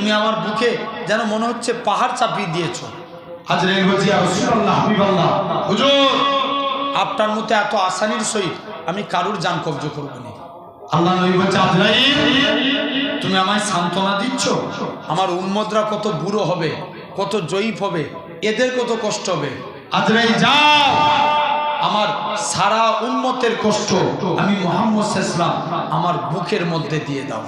তুমি আমার বুকে যেন মনে হচ্ছে পাহাড় চাপিয়ে দিয়েছ। আপনার মতো এত আসানির সহিত আমি কারুর জান কবজ করব না। আল্লাহ তুমি আমায় সান্ত্বনা দিচ্ছ? আমার উম্মদরা কত বুড়ো হবে, কত জয়ীফ হবে, এদের কত কষ্ট হবে? যাও। আমার সারা উন্মতের কষ্ট আমি মোহাম্মদ ইসলাম আমার বুকের মধ্যে দিয়ে দাও।